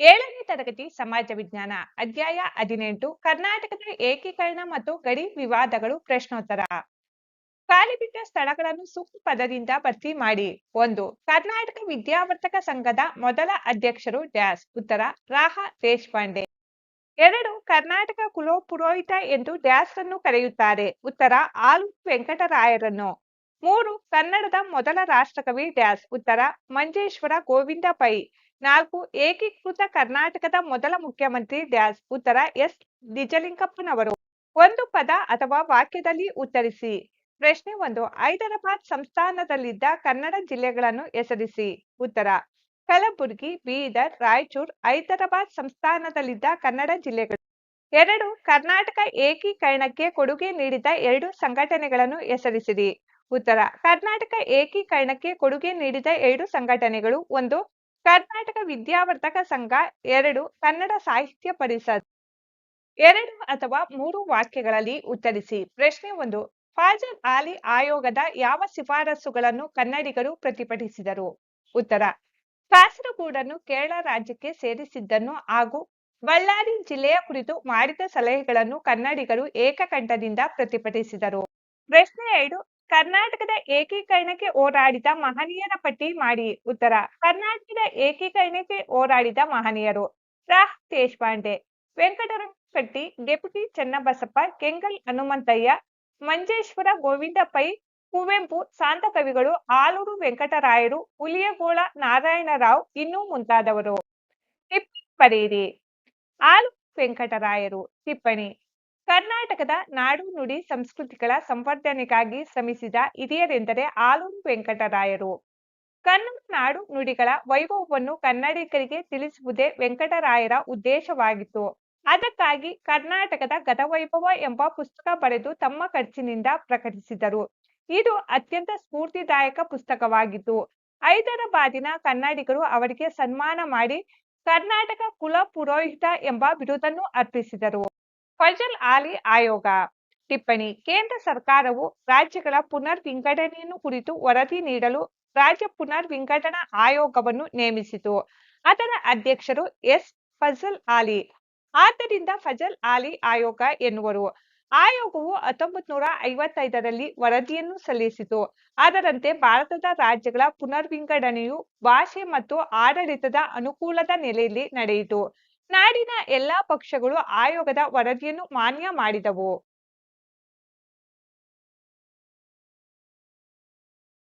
ಏಳನೇ ತರಗತಿ ಸಮಾಜ ವಿಜ್ಞಾನ, ಅಧ್ಯಾಯ ಹದಿನೆಂಟು, ಕರ್ನಾಟಕದ ಏಕೀಕರಣ ಮತ್ತು ಗಡಿ ವಿವಾದಗಳು ಪ್ರಶ್ನೋತ್ತರ. ಖಾಲಿ ಬಿಟ್ಟ ಸ್ಥಳಗಳನ್ನು ಸೂಕ್ತ ಪದದಿಂದ ಭರ್ತಿ ಮಾಡಿ. ಒಂದು, ಕರ್ನಾಟಕ ವಿದ್ಯಾವರ್ತಕ ಸಂಘದ ಮೊದಲ ಅಧ್ಯಕ್ಷರು ಡ್ಯಾಸ್. ಉತ್ತರ, ರಾಹ ದೇಶಪಾಂಡೆ. ಎರಡು, ಕರ್ನಾಟಕ ಕುಲಪುರೋಹಿತ ಎಂದು ಡ್ಯಾಸ್ ಅನ್ನು ಕರೆಯುತ್ತಾರೆ. ಉತ್ತರ ಆಲು ವೆಂಕಟರಾಯರನ್ನು. ಮೂರು, ಕನ್ನಡದ ಮೊದಲ ರಾಷ್ಟ್ರಕವಿ ಡ್ಯಾಸ್. ಉತ್ತರ, ಮಂಜೇಶ್ವರ ಗೋವಿಂದ ಪೈ. ನಾಲ್ಕು, ಏಕೀಕೃತ ಕರ್ನಾಟಕದ ಮೊದಲ ಮುಖ್ಯಮಂತ್ರಿ ಡ್ಯಾಸ್. ಉತ್ತರ, ಎಸ್. ನಿಜಲಿಂಗಪ್ಪನವರು. ಒಂದು ಪದ ಅಥವಾ ವಾಕ್ಯದಲ್ಲಿ ಉತ್ತರಿಸಿ. ಪ್ರಶ್ನೆ ಒಂದು, ಹೈದರಾಬಾದ್ ಸಂಸ್ಥಾನದಲ್ಲಿದ್ದ ಕನ್ನಡ ಜಿಲ್ಲೆಗಳನ್ನು ಹೆಸರಿಸಿ. ಉತ್ತರ, ಕಲಬುರಗಿ, ಬೀದರ್, ರಾಯಚೂರ್, ಹೈದರಾಬಾದ್ ಸಂಸ್ಥಾನದಲ್ಲಿದ್ದ ಕನ್ನಡ ಜಿಲ್ಲೆಗಳು. ಎರಡು, ಕರ್ನಾಟಕ ಏಕೀಕರಣಕ್ಕೆ ಕೊಡುಗೆ ನೀಡಿದ ಎರಡು ಸಂಘಟನೆಗಳನ್ನು ಹೆಸರಿಸಿರಿ. ಉತ್ತರ, ಕರ್ನಾಟಕ ಏಕೀಕರಣಕ್ಕೆ ಕೊಡುಗೆ ನೀಡಿದ ಎರಡು ಸಂಘಟನೆಗಳು, ಒಂದು ಕರ್ನಾಟಕ ವಿದ್ಯಾವರ್ತಕ ಸಂಘ, ಎರಡು ಕನ್ನಡ ಸಾಹಿತ್ಯ ಪರಿಷತ್. ಎರಡು ಅಥವಾ ಮೂರು ವಾಕ್ಯಗಳಲ್ಲಿ ಉತ್ತರಿಸಿ. ಪ್ರಶ್ನೆ ಒಂದು, ಫಾಜಲ್ ಆಲಿ ಆಯೋಗದ ಯಾವ ಶಿಫಾರಸುಗಳನ್ನು ಕನ್ನಡಿಗರು ಪ್ರತಿಭಟಿಸಿದರು? ಉತ್ತರ, ಕಾಸರಗೂಡನ್ನು ಕೇರಳ ರಾಜ್ಯಕ್ಕೆ ಸೇರಿಸಿದ್ದನ್ನು ಹಾಗೂ ಬಳ್ಳಾರಿ ಜಿಲ್ಲೆಯ ಕುರಿತು ಮಾಡಿದ ಸಲಹೆಗಳನ್ನು ಕನ್ನಡಿಗರು ಏಕಕಂಠದಿಂದ ಪ್ರತಿಭಟಿಸಿದರು. ಪ್ರಶ್ನೆ ಎರಡು ಕರ್ನಾಟಕದ ಏಕೀಕರಣಕ್ಕೆ ಹೋರಾಡಿದ ಮಹನೀಯರ ಪಟ್ಟಿ ಮಾಡಿ ಉತ್ತರ. ಕರ್ನಾಟಕದ ಏಕೀಕರಣಕ್ಕೆ ಹೋರಾಡಿದ ಮಹನೀಯರು ರಾಹ್ ದೇಶಪಾಂಡೆ ವೆಂಕಟರಮಣಪಟ್ಟಿ ಡೆಪ್ಯುಟಿ ಚನ್ನಬಸಪ್ಪ, ಕೆಂಗಲ್ ಹನುಮಂತಯ್ಯ, ಮಂಜೇಶ್ವರ ಗೋವಿಂದ ಪೈ ಕುವೆಂಪು ಸಾಂತ ಕವಿಗಳು, ಆಲೂರು ವೆಂಕಟರಾಯರು, ಹುಲಿಯಗೋಳ ನಾರಾಯಣರಾವ್ ಇನ್ನೂ ಮುಂತಾದವರು. ಟಿಪ್ಪಣಿ ಬರೆಯಿರಿ ಆಲೂರು ವೆಂಕಟರಾಯರು, ಟಿಪ್ಪಣಿ. ಕರ್ನಾಟಕದ ನಾಡು ನುಡಿ ಸಂಸ್ಕೃತಿಗಳ ಸಂವರ್ಧನೆಗಾಗಿ ಶ್ರಮಿಸಿದ ಹಿರಿಯರೆಂದರೆ ಆಲೂರು ವೆಂಕಟರಾಯರು. ಕನ್ನಡ ನಾಡು ನುಡಿಗಳ ವೈಭವವನ್ನು ಕನ್ನಡಿಗರಿಗೆ ತಿಳಿಸುವುದೇ ವೆಂಕಟರಾಯರ ಉದ್ದೇಶವಾಗಿತ್ತು. ಅದಕ್ಕಾಗಿ ಕರ್ನಾಟಕದ ಗತವೈಭವ ಎಂಬ ಪುಸ್ತಕ ಬರೆದು ತಮ್ಮ ಖರ್ಚಿನಿಂದ ಪ್ರಕಟಿಸಿದರು. ಇದು ಅತ್ಯಂತ ಸ್ಫೂರ್ತಿದಾಯಕ ಪುಸ್ತಕವಾಗಿತ್ತು. ಹೈದರಾಬಾದಿನ ಕನ್ನಡಿಗರು ಅವರಿಗೆ ಸನ್ಮಾನ ಮಾಡಿ ಕರ್ನಾಟಕ ಕುಲ ಪುರೋಹಿತ ಎಂಬ ಬಿರುದನ್ನು ಅರ್ಪಿಸಿದರು. ಫಜಲ್ ಆಲಿ ಆಯೋಗ. ಟಿಪ್ಪಣಿ, ಕೇಂದ್ರ ಸರ್ಕಾರವು ರಾಜ್ಯಗಳ ಪುನರ್ ವಿಂಗಡಣೆಯನ್ನು ಕುರಿತು ವರದಿ ನೀಡಲು ರಾಜ್ಯ ಪುನರ್ ವಿಂಗಡಣಾ ಆಯೋಗವನ್ನು ನೇಮಿಸಿತು. ಅದರ ಅಧ್ಯಕ್ಷರು ಎಸ್. ಫಜಲ್ ಆಲಿ. ಆದ್ದರಿಂದ ಫಜಲ್ ಆಲಿ ಆಯೋಗ ಎನ್ನುವರು. ಆಯೋಗವು ಹತ್ತೊಂಬತ್ ನೂರ ಐವತ್ತೈದರಲ್ಲಿ ವರದಿಯನ್ನು ಸಲ್ಲಿಸಿತು. ಅದರಂತೆ ಭಾರತದ ರಾಜ್ಯಗಳ ಪುನರ್ವಿಂಗಡಣೆಯು ಭಾಷೆ ಮತ್ತು ಆಡಳಿತದ ಅನುಕೂಲದ ನೆಲೆಯಲ್ಲಿ ನಡೆಯಿತು. ನಾಡಿನ ಎಲ್ಲಾ ಪಕ್ಷಗಳು ಆಯೋಗದ ವರದಿಯನ್ನು ಮಾನ್ಯ ಮಾಡಿದವು.